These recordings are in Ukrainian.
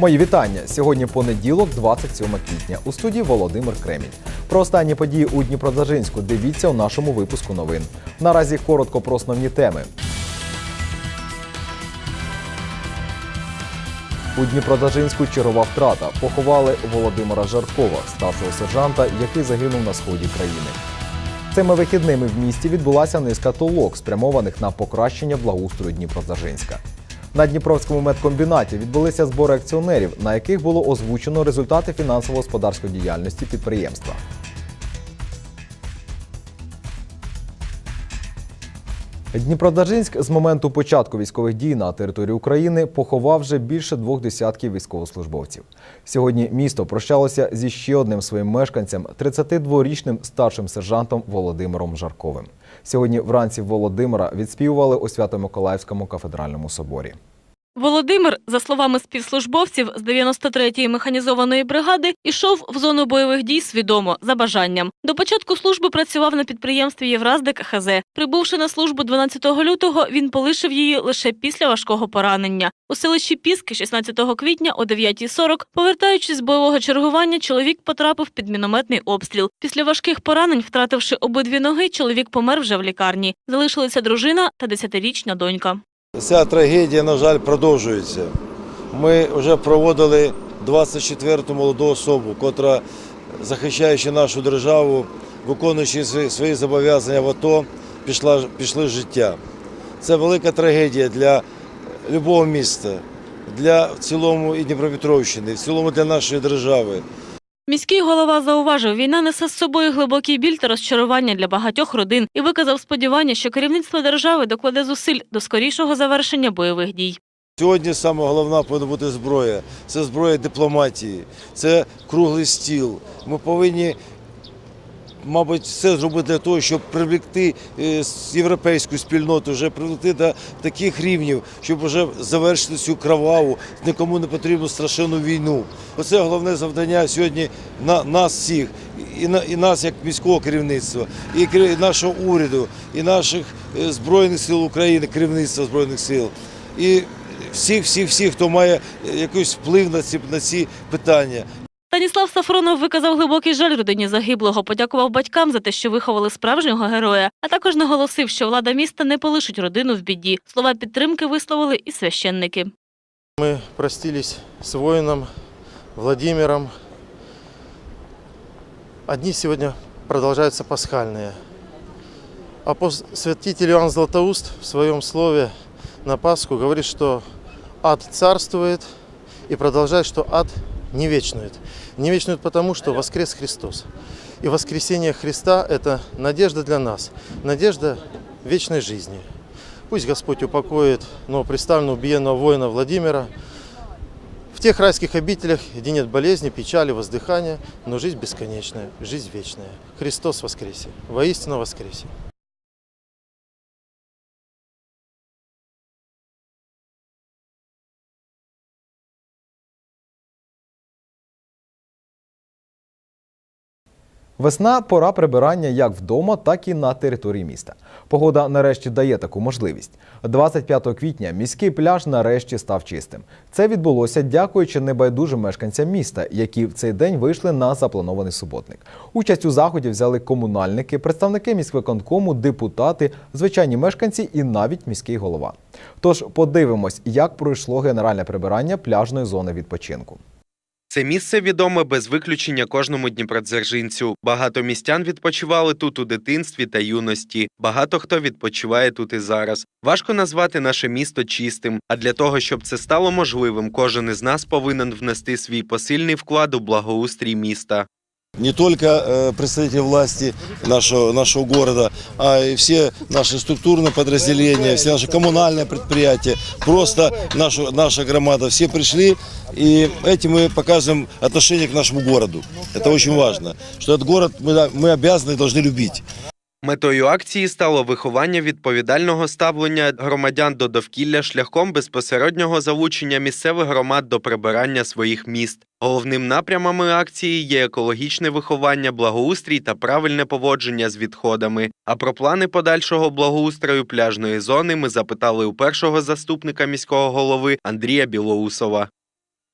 Мої вітання. Сьогодні понеділок, 27 квітня. У студії Володимир Кремінь. Про останні події у Дніпродзержинську дивіться у нашому випуску новин. Наразі коротко про основні теми. У Дніпродзержинську чергова втрата. Поховали Володимира Жаркова, старшого сержанта, який загинув на сході країни. Цими вихідними в місті відбулася низка толок, спрямованих на покращення благоустрою Дніпродзержинська. На Дніпровському медкомбінаті відбулися збори акціонерів, на яких було озвучено результати фінансово-господарської діяльності підприємства. Дніпродзержинськ з моменту початку військових дій на території України поховав вже більше двох десятків військовослужбовців. Сьогодні місто прощалося зі ще одним своїм мешканцем, 32-річним старшим сержантом Володимиром Жарковим. Сьогодні вранці Володимира відспівували у Свято-Миколаївському кафедральному соборі. Володимир, за словами співслужбовців з 93-ї механізованої бригади, ішов в зону бойових дій свідомо за бажанням. До початку служби працював на підприємстві Євраздик ХЗ. Прибувши на службу 12 лютого, він полишив її лише після важкого поранення. У селищі Піски 16 квітня о 9.40, повертаючись з бойового чергування, чоловік потрапив під мінометний обстріл. Після важких поранень, втративши обидві ноги, чоловік помер вже в лікарні. Залишилися дружина та 10-річна донька. Ця трагедія, на жаль, продовжується. Ми вже проводили 24-ту молоду особу, котра, захищаючи нашу державу, виконуючи свої- зобов'язання в АТО, пішла, пішли життя. Це велика трагедія для любого міста, для в цілому і Дніпропетровщини, в цілому для нашої держави. Міський голова зауважив, війна несе з собою глибокий біль та розчарування для багатьох родин і виказав сподівання, що керівництво держави докладе зусиль до скорішого завершення бойових дій. Сьогодні саме головна повинна бути зброя. Це зброя дипломатії, це круглий стіл. Ми повинні, мабуть, все зробити для того, щоб привлекти е, європейську спільноту, вже привлекти до таких рівнів, щоб вже завершити цю кроваву, нікому не потрібну страшенну війну. Оце головне завдання сьогодні на нас всіх. І, на, і нас як міського керівництва, і нашого уряду, і наших е, збройних сил України, керівництва збройних сил, і всіх, всіх, всіх, хто має е, якийсь вплив на ці на ці питання. Станіслав Сафронов виказав глибокий жаль родині загиблого, подякував батькам за те, що виховали справжнього героя, а також наголосив, що влада міста не полишить родину в біді. Слова підтримки висловили і священники. Мы простились с воином Владимиром. Одни сегодня продолжаются пасхальные. Апостол святитель Иоанн Златоуст в своем слове на Пасху говорит, что ад царствует и продолжает, что ад не вечнует. Не вечнует потому, что воскрес Христос. И воскресение Христа – это надежда для нас, надежда вечной жизни. Пусть Господь упокоит новоприставленного убиенного воина Владимира в тех райских обителях, где нет болезни, печали, воздыхания, но жизнь бесконечная, жизнь вечная. Христос воскресе, воистину воскресе. Весна пора прибирання як вдома, так і на території міста. Погода нарешті дає таку можливість. 25 квітня міський пляж нарешті став чистим. Це відбулося дякуючи небайдужим мешканцям міста, які в цей день вийшли на запланований суботник. Участь у заході взяли комунальники, представники міськвиконкому, депутати, звичайні мешканці і навіть міський голова. Тож подивимось, як пройшло генеральне прибирання пляжної зони відпочинку. Це місце відоме без виключення кожному дніпродзержинцю. Багато містян відпочивали тут у дитинстві та юності. Багато хто відпочиває тут і зараз. Важко назвати наше місто чистим. А для того, щоб це стало можливим, кожен із нас повинен внести свій посильний вклад у благоустрій міста. Не только э, представители власти нашего, нашего города, а и все наши структурные подразделения, все наши коммунальные предприятия, просто нашу, наша громада, все пришли, и этим мы показываем отношение к нашему городу. Это очень важно, что этот город мы, мы обязаны и должны любить. Метою акції стало виховання відповідального ставлення громадян до довкілля шляхом безпосереднього залучення місцевих громад до прибирання своїх міст. Головним напрямами акції є екологічне виховання, благоустрій та правильне поводження з відходами. А про плани подальшого благоустрою пляжної зони ми запитали у першого заступника міського голови Андрія Білоусова.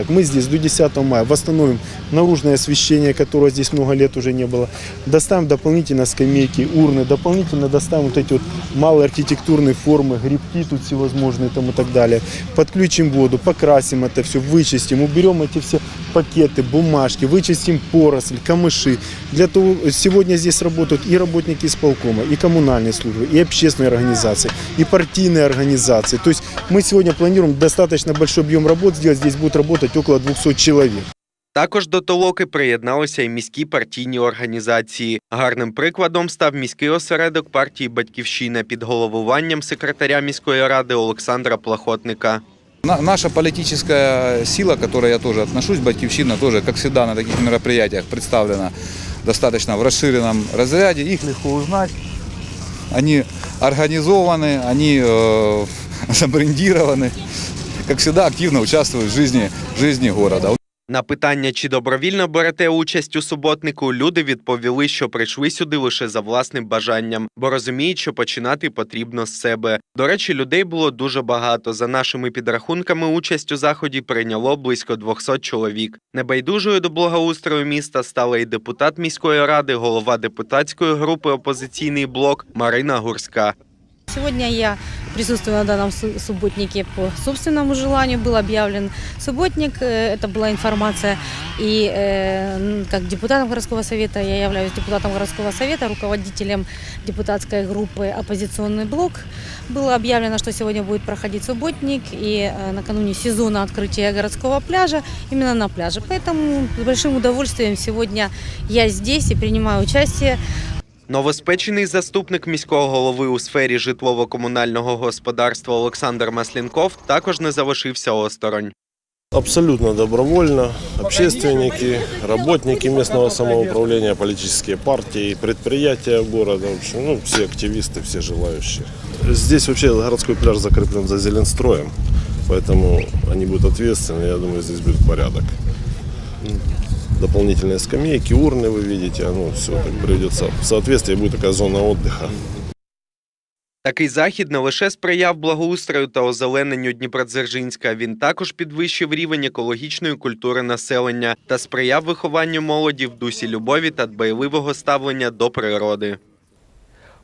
Мы здесь до 10 мая восстановим наружное освещение, которого здесь много лет уже не было. Доставим дополнительно скамейки, урны, дополнительно доставим вот эти вот малые архитектурные формы, грибки тут всевозможные там и так далее. Подключим воду, покрасим это все, вычистим, уберем эти все пакеты, бумажки, вычистим поросль, камыши. Для того сегодня здесь работают и работники исполкома, и коммунальные службы, и общественные организации, и партийные организации. То есть мы сегодня планируем достаточно большой объем работ сделать. Здесь будет работать около 200 человек. Також до толоки приєдналися й міські партійні організації. Гарним прикладом став міський осередок партії Батьківщина під головуванням секретаря міської ради Олександра Плахотника. На- Наша политическая сила, к которой я тоже отношусь, Батьковщина, тоже, как всегда, на таких мероприятиях представлена достаточно в расширенном разряде. Их легко узнать. Они организованы, они э, забрендированы. Как всегда, активно участвуют в жизни, в жизни города. На питання, чи добровільно берете участь у суботнику, люди відповіли, що прийшли сюди лише за власним бажанням, бо розуміють, що починати потрібно з себе. До речі, людей було дуже багато. За нашими підрахунками, участь у заході прийняло близько 200 чоловік. Небайдужою до благоустрою міста стала і депутат міської ради, голова депутатської групи Опозиційний блок Марина Гурська. Сегодня я присутствую на данном су- субботнике по собственному желанию. Был объявлен субботник, э, это была информация. И э, н- как депутатом городского совета, я являюсь депутатом городского совета, руководителем депутатской группы «Оппозиционный блок». Было объявлено, что сегодня будет проходить субботник и э, накануне сезона открытия городского пляжа именно на пляже. Поэтому с большим удовольствием сегодня я здесь и принимаю участие Новоспечений заступник міського голови у сфері житлово-комунального господарства Олександр Маслінков також не залишився осторонь. Абсолютно добровольно. Общественники, работники местного самоуправления, политические партии, предприятия города, в общем, ну, все активисты, все желающие. Здесь вообще городской пляж закреплен за Зеленстроем, поэтому они будут ответственны, я думаю, здесь будет порядок. Дополнительные скамейки, урны вы видите, ну, все так приведется в соответствие, будет такая зона отдыха. Такий захід не лише сприяв благоустрою та озелененню Дніпродзержинська, він також підвищив рівень екологічної культури населення та сприяв вихованню молоді в дусі любові та дбайливого ставлення до природи.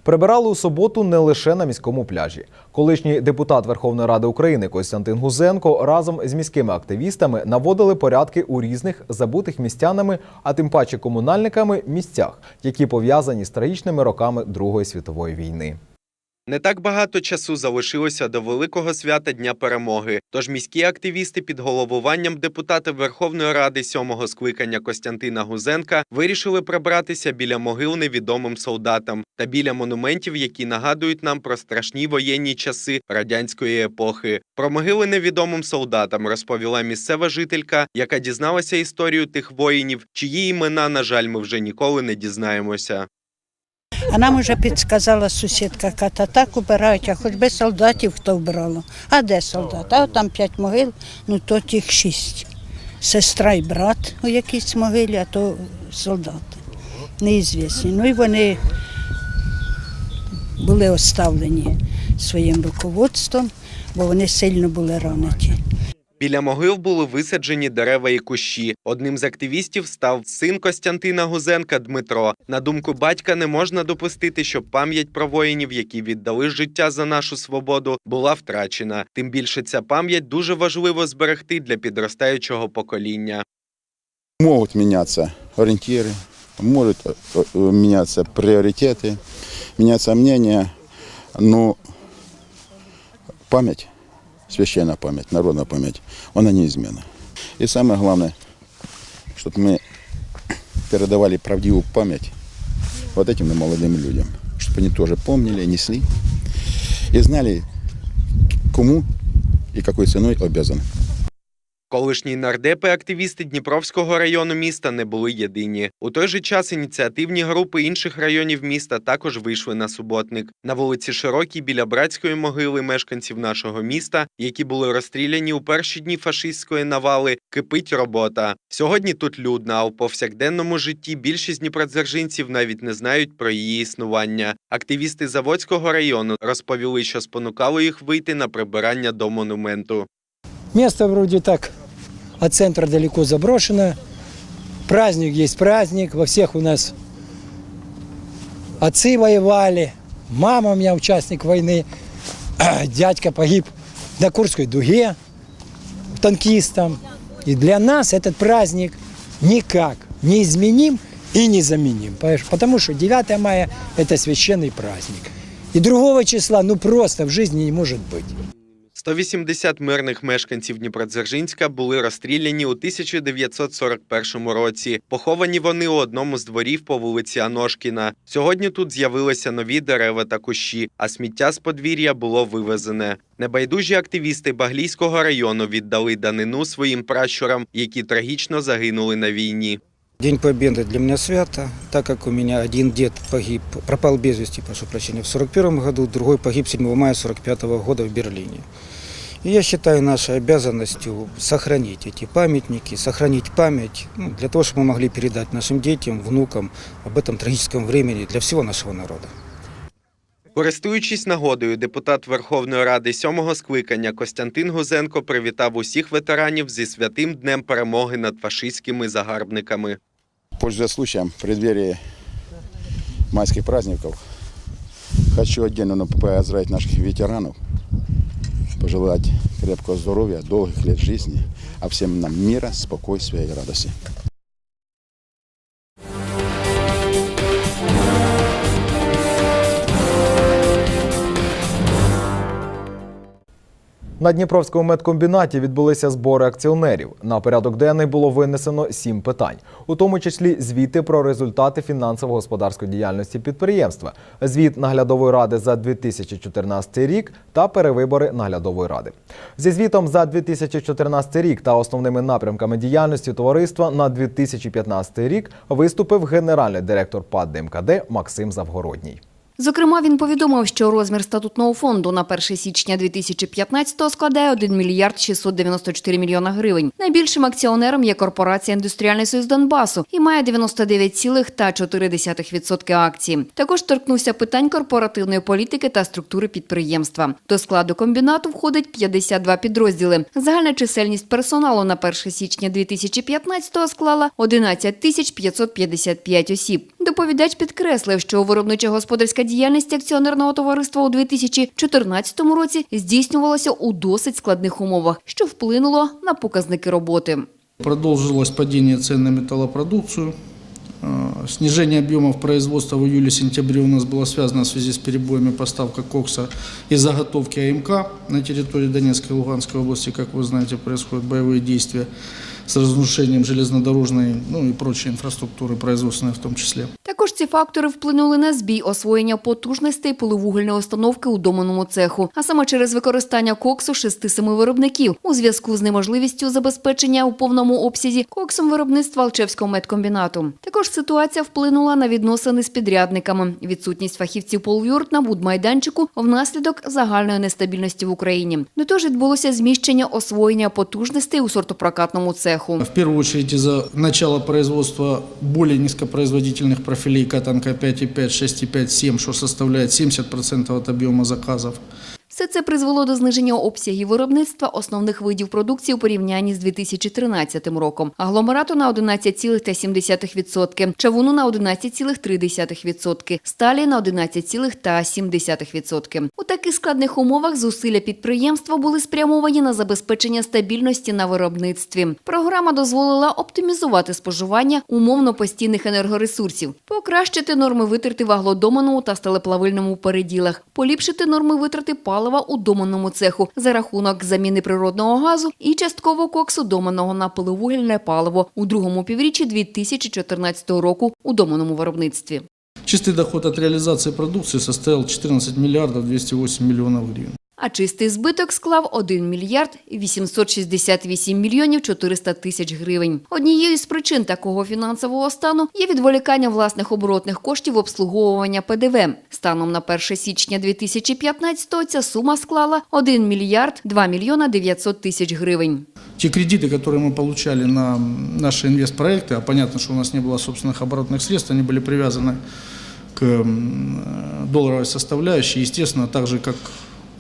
Прибирали у суботу не лише на міському пляжі. Колишній депутат Верховної Ради України Костянтин Гузенко разом з міськими активістами наводили порядки у різних забутих містянами, а тим паче комунальниками місцях, які пов'язані з трагічними роками Другої світової війни. Не так багато часу залишилося до великого свята Дня перемоги. Тож міські активісти під головуванням депутата Верховної Ради сьомого скликання Костянтина Гузенка вирішили прибратися біля могил невідомим солдатам та біля монументів, які нагадують нам про страшні воєнні часи радянської епохи. Про могили невідомим солдатам розповіла місцева жителька, яка дізналася історію тих воїнів, чиї імена, на жаль, ми вже ніколи не дізнаємося. А нам уже підказала сусідка, ката, так убирають, а хоч би солдатів хто вбрало. А де солдат? А там п'ять могил, ну то тих шість. Сестра і брат у якійсь могилі, а то солдати. Неізвісні. Ну і вони були оставлені своїм руководством, бо вони сильно були ранені. Біля могил були висаджені дерева і кущі. Одним з активістів став син Костянтина Гузенка Дмитро. На думку батька, не можна допустити, щоб пам'ять про воїнів, які віддали життя за нашу свободу, була втрачена. Тим більше ця пам'ять дуже важливо зберегти для підростаючого покоління. Могут меняться ориентиры, могут э, э, меняться приоритеты, меняться мнения, но память, Священная память, народная память, она неизменна. И самое главное, чтобы мы передавали правдивую память вот этим молодым людям, чтобы они тоже помнили, несли и знали, кому и какой ценой обязаны. Колишні нардепи, активісти Дніпровського району міста не були єдині. У той же час ініціативні групи інших районів міста також вийшли на суботник. На вулиці Широкій біля братської могили мешканців нашого міста, які були розстріляні у перші дні фашистської навали, кипить робота. Сьогодні тут людно, а у повсякденному житті більшість дніпродзержинців навіть не знають про її існування. Активісти Заводського району розповіли, що спонукало їх вийти на прибирання до монументу. Место вроде так от центра далеко заброшено. Праздник есть праздник. Во всех у нас отцы воевали. Мама у меня участник войны. Дядька погиб на Курской дуге танкистом. И для нас этот праздник никак не изменим и не заменим. понимаешь? Потому что 9 мая – это священный праздник. И другого числа ну просто в жизни не может быть. 180 мирних мешканців Дніпродзержинська були розстріляні у 1941 році. Поховані вони у одному з дворів по вулиці Аношкіна. Сьогодні тут з'явилися нові дерева та кущі, а сміття з подвір'я було вивезене. Небайдужі активісти Баглійського району віддали данину своїм пращурам, які трагічно загинули на війні. День Победы для меня свято, так как у меня один дед погиб, пропал без вести, прошу прощения, в 41 году, другой погиб 7 мая 45 года в Берлине. И я считаю нашей обязанностью сохранить эти памятники, сохранить память, ну, для того, чтобы мы могли передать нашим детям, внукам об этом трагическом времени для всего нашего народа. Користуючись нагодою, депутат Верховної Ради сьомого скликання Костянтин Гузенко привітав усіх ветеранів зі святим днем перемоги над фашистськими загарбниками. Пользуясь случаем, в преддверии майских праздников, хочу отдельно поздравить наших ветеранов, пожелать крепкого здоровья, долгих лет жизни, а всем нам мира, спокойствия и радости. На Дніпровському медкомбінаті відбулися збори акціонерів. На порядок денний було винесено сім питань, у тому числі звіти про результати фінансово-господарської діяльності підприємства, звіт наглядової ради за 2014 рік та перевибори наглядової ради. Зі звітом за 2014 рік та основними напрямками діяльності товариства на 2015 рік виступив генеральний директор ПАД ДМКД Максим Завгородній. Зокрема, він повідомив, що розмір статутного фонду на 1 січня 2015-го складає 1 мільярд 694 мільйона гривень. Найбільшим акціонером є корпорація «Індустріальний союз Донбасу» і має 99,4% акцій. Також торкнувся питань корпоративної політики та структури підприємства. До складу комбінату входить 52 підрозділи. Загальна чисельність персоналу на 1 січня 2015-го склала 11 тисяч 555 осіб. Доповідач підкреслив, що виробничо-господарська діяльність акціонерного товариства у 2014 році здійснювалася у досить складних умовах, що вплинуло на показники роботи. Продолжилось падение цен на металлопродукцию. Э, Снижение объемов производства в июле-сентябре у нас было связано в связи с перебоями поставка кокса и заготовки АМК на территории Донецкой и Луганской области. Как вы знаете, происходят боевые действия с разрушением железнодорожной ну и прочей инфраструктуры, производственной в том числе. Також ці фактори вплинули на збій освоєння потужностей полувугільної установки у доманому цеху, а саме через використання коксу шести-семи виробників у зв'язку з неможливістю забезпечення у повному обсязі коксом виробництва Алчевського медкомбінату. Також ситуація вплинула на відносини з підрядниками, відсутність фахівців полвюрт на будмайданчику внаслідок загальної нестабільності в Україні. До того ж відбулося зміщення освоєння потужностей у сортопрокатному цеху. В первую очередь из-за начало производства более низкопроизводительных профилей катанка 5,5, 6,5, 7, что составляет 70% от объема заказов. Все це призвело до зниження обсягів виробництва основних видів продукції у порівнянні з 2013 роком. Агломерату на 11,7%, чавуну на 11,3%, сталі на 11,7%. У таких складних умовах зусилля підприємства були спрямовані на забезпечення стабільності на виробництві. Програма дозволила оптимізувати споживання умовно постійних енергоресурсів, покращити норми витрати в аглодоманому та стелеплавильному переділах, поліпшити норми витрати палива у доманому цеху за рахунок заміни природного газу і частково коксу доманого на пиловугільне паливо у другому півріччі 2014 року у доманому виробництві. Чистый доход от реализации продукции составил 14 миллиардов 208 миллионов гривен а чистий збиток склав 1 мільярд 868 мільйонів 400 тисяч гривень. Однією з причин такого фінансового стану є відволікання власних оборотних коштів обслуговування ПДВ. Станом на 1 січня 2015-го ця сума склала 1 мільярд 2 мільйона 900 тисяч гривень. Те кредиты, которые мы получали на наши инвестпроекты, а понятно, что у нас не было собственных оборотных средств, они были привязаны к м, э, долларовой составляющей, естественно, так же как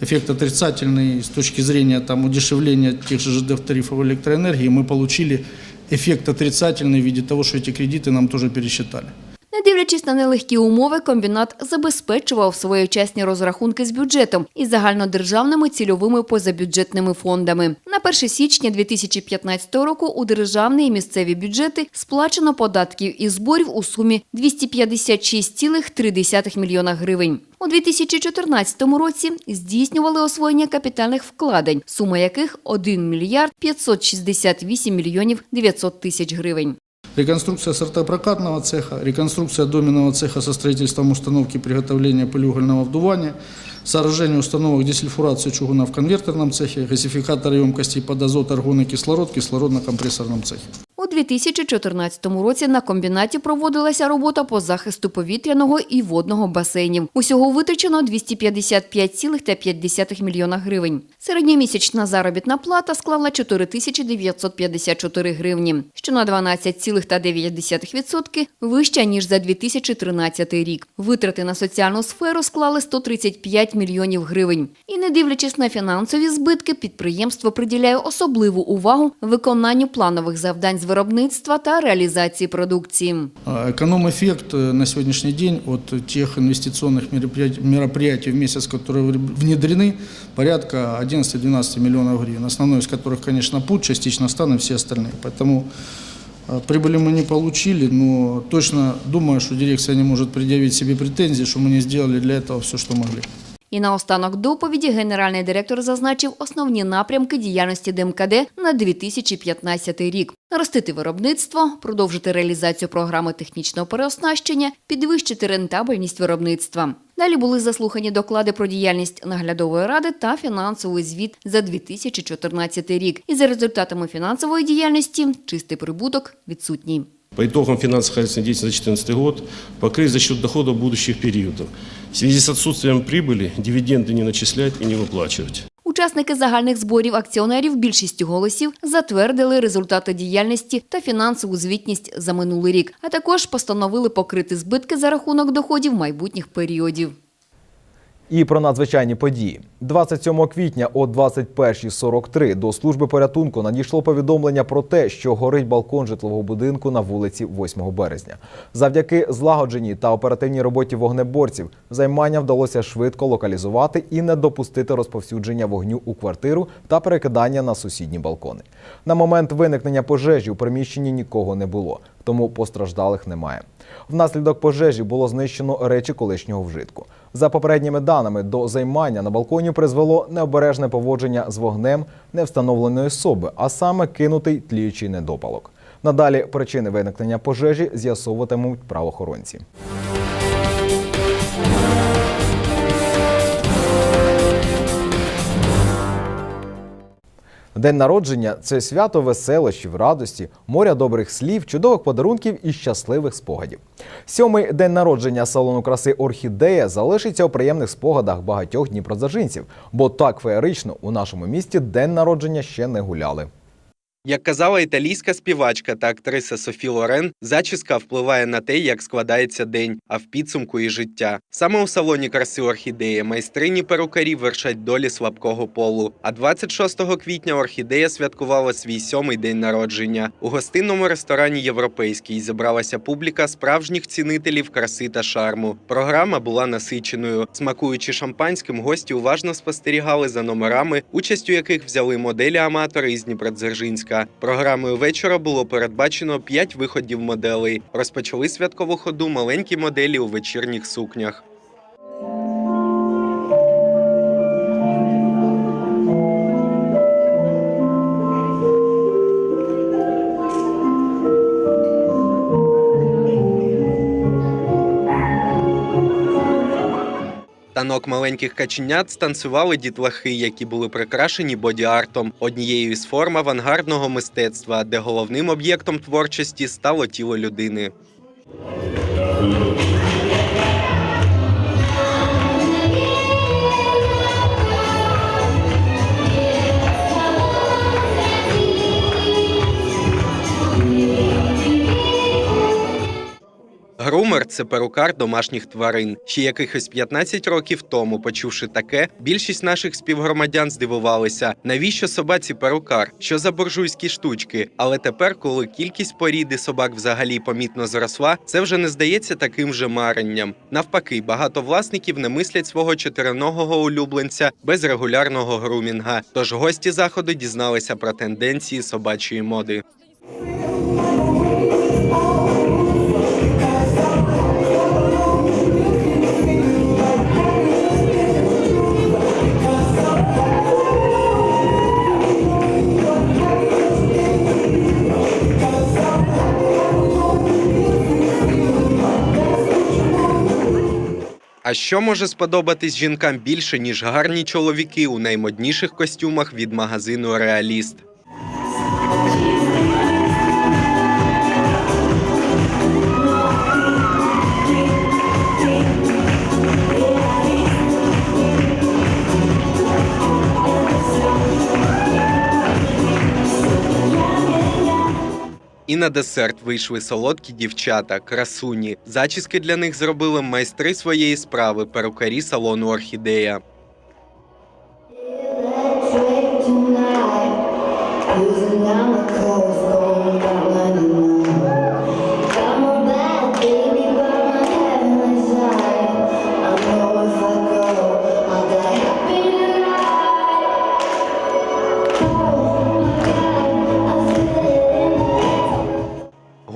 эффект отрицательный с точки зрения там, удешевления тех же ЖД тарифов электроэнергии, мы получили эффект отрицательный в виде того, что эти кредиты нам тоже пересчитали. Не дивлячись на нелегкі умови, комбінат забезпечував своєчасні розрахунки з бюджетом і загальнодержавними цільовими позабюджетними фондами. На 1 січня 2015 року у державні і місцеві бюджети сплачено податків і зборів у сумі 256,3 мільйона гривень. У 2014 році здійснювали освоєння капітальних вкладень, сума яких 1 мільярд 568 мільйонів 900 тисяч гривень. Реконструкция сортопрокатного цеха, реконструкция доменного цеха со строительством установки приготовления полиугольного вдувания, сооружение установок десульфурации чугуна в конвертерном цехе, газификатор емкостей под азот, аргон и кислород в кислородно-компрессорном цехе. У 2014 році на комбінаті проводилася робота по захисту повітряного і водного басейнів. Усього витрачено 255,5 мільйона гривень. Середньомісячна заробітна плата склала 4954 гривні, що на 12,9% вища, ніж за 2013 рік. Витрати на соціальну сферу склали 135 мільйонів гривень. І не дивлячись на фінансові збитки, підприємство приділяє особливу увагу виконанню планових завдань з виробництва та реалізації продукції. А Эконом-эффект э, на сегодняшний день от тех инвестиционных мероприятий, мероприятий в месяц, которые внедрены, порядка 11-12 миллионов гривен, основной из которых, конечно, путь, частично стан и все остальные. Поэтому э, прибыли мы не получили, но точно думаю, что дирекция не может предъявить себе претензии, что мы не сделали для этого все, что могли. І наостанок доповіді генеральний директор зазначив основні напрямки діяльності ДМКД на 2015 рік. Наростити виробництво, продовжити реалізацію програми технічного переоснащення, підвищити рентабельність виробництва. Далі були заслухані доклади про діяльність наглядової ради та фінансовий звіт за 2014 рік. І за результатами фінансової діяльності чистий прибуток відсутній. По итогам финансово-хозяйственной деятельности за 2014 год покрыть за счет доходов будущих периодов. В связи с отсутствием прибыли дивиденды не начислять и не выплачивать. Учасники загальних зборів акціонерів більшістю голосів затвердили результати діяльності та фінансову звітність за минулий рік, а також постановили покрити збитки за рахунок доходів майбутніх періодів. І про надзвичайні події. 27 квітня о 21.43 до служби порятунку надійшло повідомлення про те, що горить балкон житлового будинку на вулиці 8 березня. Завдяки злагодженій та оперативній роботі вогнеборців займання вдалося швидко локалізувати і не допустити розповсюдження вогню у квартиру та перекидання на сусідні балкони. На момент виникнення пожежі у приміщенні нікого не було, тому постраждалих немає. Внаслідок пожежі було знищено речі колишнього вжитку. За попередніми даними, до займання на балконі призвело необережне поводження з вогнем невстановленої особи, а саме кинутий тліючий недопалок. Надалі причини виникнення пожежі з'ясовуватимуть правоохоронці. День народження це свято веселощів, радості, моря добрих слів, чудових подарунків і щасливих спогадів. Сьомий день народження салону краси Орхідея залишиться у приємних спогадах багатьох дніпродзержинців, бо так феєрично у нашому місті день народження ще не гуляли. Як казала італійська співачка та актриса Софі Лорен, зачіска впливає на те, як складається день, а в підсумку і життя. Саме у салоні краси орхідея майстрині перукарі вершать долі слабкого полу. А 26 квітня орхідея святкувала свій сьомий день народження. У гостинному ресторані Європейський зібралася публіка справжніх цінителів краси та шарму. Програма була насиченою. Смакуючи шампанським, гості уважно спостерігали за номерами, участь у яких взяли моделі-аматори із Дніпродзержинська. Програмою вечора було передбачено п'ять виходів моделей. Розпочали святкову ходу маленькі моделі у вечірніх сукнях. Танок маленьких каченят станцювали дітлахи, які були прикрашені боді-артом, однією із форм авангардного мистецтва, де головним об'єктом творчості стало тіло людини. Грумер це перукар домашніх тварин. Ще якихось 15 років тому, почувши таке, більшість наших співгромадян здивувалися, навіщо собаці перукар, що за буржуйські штучки. Але тепер, коли кількість поріди собак взагалі помітно зросла, це вже не здається таким же маренням. Навпаки, багато власників не мислять свого чотириногого улюбленця без регулярного грумінга. Тож гості заходу дізналися про тенденції собачої моди. А що може сподобатись жінкам більше, ніж гарні чоловіки у наймодніших костюмах від магазину Реаліст? На десерт вийшли солодкі дівчата, красуні. Зачіски для них зробили майстри своєї справи, перукарі салону Орхідея.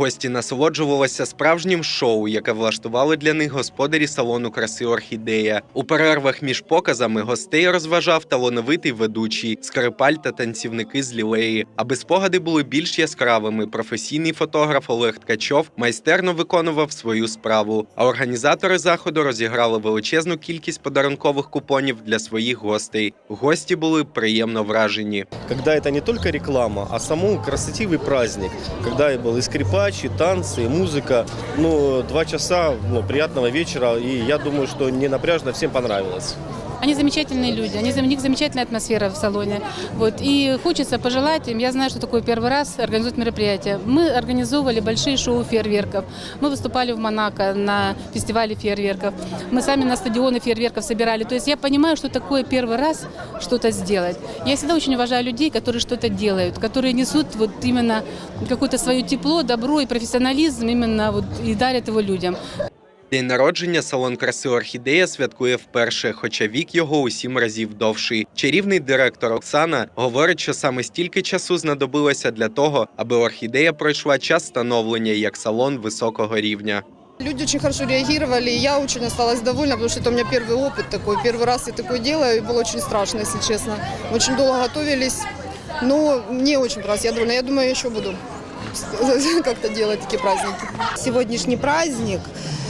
Гості насолоджувалися справжнім шоу, яке влаштували для них господарі салону краси Орхідея. У перервах між показами гостей розважав талановитий ведучий, скрипаль та танцівники з лілеї. Аби спогади були більш яскравими, професійний фотограф Олег Ткачов майстерно виконував свою справу. А організатори заходу розіграли величезну кількість подарункових купонів для своїх гостей. Гості були приємно вражені. когда это не только реклама, а саму красотивый праздник, когда и был и скрипач, и танцы, музыка. Ну, два часа ну, приятного вечера, и я думаю, что не напряжно, всем понравилось. Они замечательные люди, они, у них замечательная атмосфера в салоне. Вот. И хочется пожелать им, я знаю, что такое первый раз организовать мероприятие. Мы организовывали большие шоу фейерверков. Мы выступали в Монако на фестивале фейерверков. Мы сами на стадионы фейерверков собирали. То есть я понимаю, что такое первый раз что-то сделать. Я всегда очень уважаю людей, которые что-то делают, которые несут вот именно какое-то свое тепло, добро и профессионализм именно вот и дарят его людям. День народження салон краси Орхідея святкує вперше, хоча вік його у сім разів довший. Чарівний директор Оксана говорить, що саме стільки часу знадобилося для того, аби орхідея пройшла час становлення як салон високого рівня. Люди очень хорошо реагировали, и я очень осталась довольна, потому что это у меня первый опыт такой. Первый раз я такое делаю, и было очень страшно, если честно. Очень долго готовились, но мне очень понравилось, я довольна. Я думаю, я еще буду как-то делать такие праздники. Сегодняшний праздник э,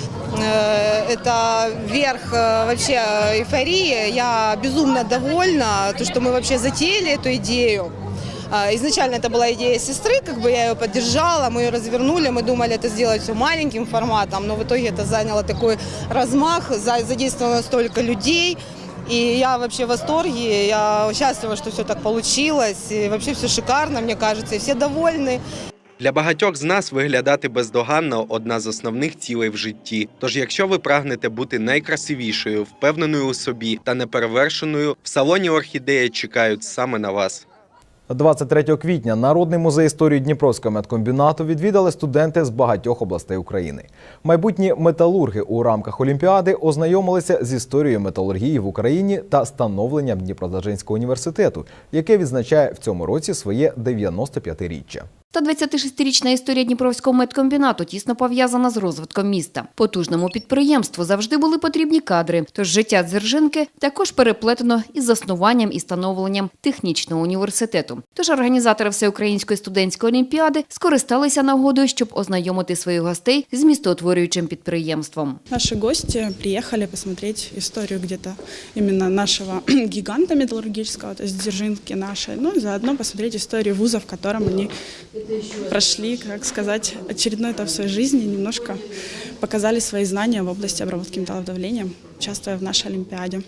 это верх э, вообще эйфории. Я безумно довольна, то, что мы вообще затеяли эту идею. А, Изначально это была идея сестры, как бы я ее поддержала, мы ее развернули, мы думали это сделать все маленьким форматом, но в итоге это заняло такой размах, за- задействовано столько людей. И я вообще в восторге, я счастлива, что все так получилось, и вообще все шикарно, мне кажется, и все довольны. Для багатьох з нас виглядати бездоганно одна з основних цілей в житті. Тож, якщо ви прагнете бути найкрасивішою, впевненою у собі та неперевершеною, в салоні Орхідея чекають саме на вас. 23 квітня Народний музей історії Дніпровського медкомбінату відвідали студенти з багатьох областей України. Майбутні металурги у рамках Олімпіади ознайомилися з історією металургії в Україні та становленням Дніпродзержинського університету, яке відзначає в цьому році своє 95-річчя. 126-річна історія Дніпровського медкомбінату тісно пов'язана з розвитком міста. Потужному підприємству завжди були потрібні кадри, тож життя Дзержинки також переплетено із заснуванням і становленням технічного університету. Тож організатори Всеукраїнської студентської олімпіади скористалися нагодою, щоб ознайомити своїх гостей з містоутворюючим підприємством. Наши гости приехали посмотреть историю где-то именно нашего гиганта металлургического, то есть Дзержинки нашей, ну и заодно посмотреть историю вуза, в котором они прошли, как сказать, очередной этап своей жизни, немножко показали свои знания в области обработки металлов давлением, участвуя в нашей Олимпиаде.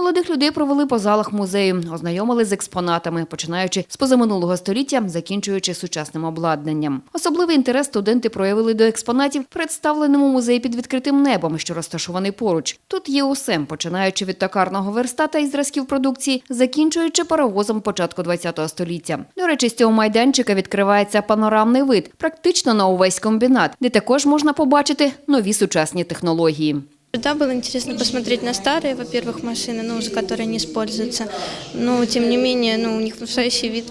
Молодих людей провели по залах музею, ознайомили з експонатами, починаючи з позаминулого століття, закінчуючи сучасним обладнанням. Особливий інтерес студенти проявили до експонатів, представленому музеї під відкритим небом, що розташований поруч. Тут є усе, починаючи від токарного верстата і зразків продукції, закінчуючи паровозом початку ХХ століття. До речі, з цього майданчика відкривається панорамний вид, практично на увесь комбінат, де також можна побачити нові сучасні технології. Да, было интересно посмотреть на старые, во-первых, машины, ну, уже которые не используются. Но, тем не менее, ну, у них внушающий вид.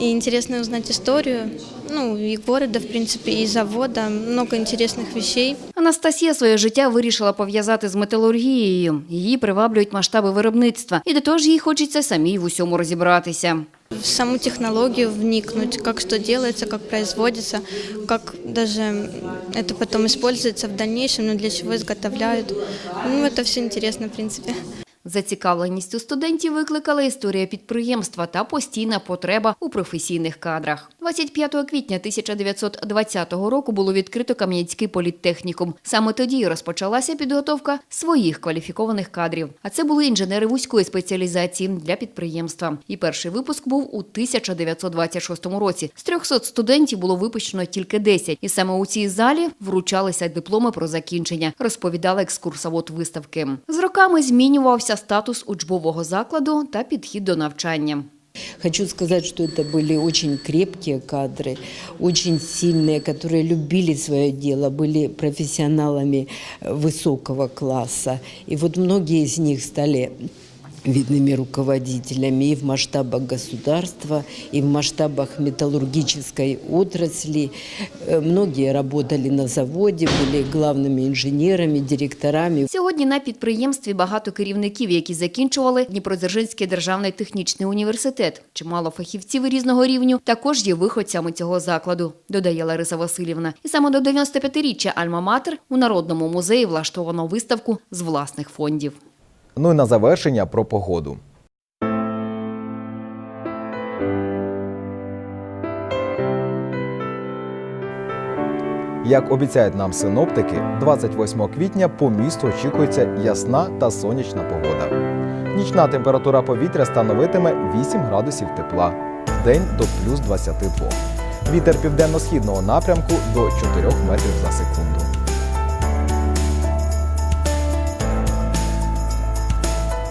И интересно узнать историю, ну, и города, в принципе, и завода. Много интересных вещей. Анастасія своє життя вирішила пов'язати з металургією. Її приваблюють масштаби виробництва, і до того ж їй хочеться самій в усьому розібратися. В саму технологию вникнуть, как что делается, как производится, как даже это потом используется в дальнейшем, но для чего изготовляют. Ну, это все интересно, в принципе. Зацікавленість у студентів викликала історія підприємства та постійна потреба у професійних кадрах. 25 квітня 1920 року було відкрито Кам'янський політтехнікум. Саме тоді розпочалася підготовка своїх кваліфікованих кадрів. А це були інженери вузької спеціалізації для підприємства. І перший випуск був у 1926 році. З 300 студентів було випущено тільки 10. І саме у цій залі вручалися дипломи про закінчення, розповідала екскурсовод виставки. З роками змінювався статус учбового закладу та підхід до навчання. Хочу сказать, что это были очень крепкие кадры, очень сильные, которые любили свое дело, были профессионалами высокого класса. И вот многие из них стали видными руководителями и в масштабах государства, и в масштабах металлургической отрасли. Э, Многие работали на заводе, были главными инженерами, директорами. Сьогодні на підприємстві багато керівників, які закінчували Дніпродзержинський державний технічний університет. Чимало фахівців різного рівню також є виходцями цього закладу, додає Лариса Васильівна. І саме до 95-річчя Альма-Матер у Народному музеї влаштовано виставку з власних фондів. Ну і на завершення про погоду. Як обіцяють нам синоптики, 28 квітня по місту очікується ясна та сонячна погода. Нічна температура повітря становитиме 8 градусів тепла, день до плюс 22. Вітер південно-східного напрямку до 4 метрів за секунду.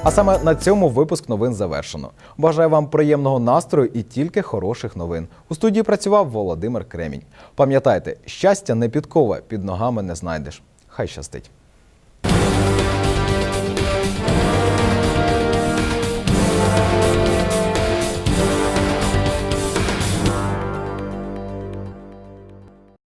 А саме на цьому випуск новин завершено. Бажаю вам приємного настрою і тільки хороших новин. У студії працював Володимир Кремінь. Пам'ятайте, щастя не підкове, під ногами не знайдеш. Хай щастить!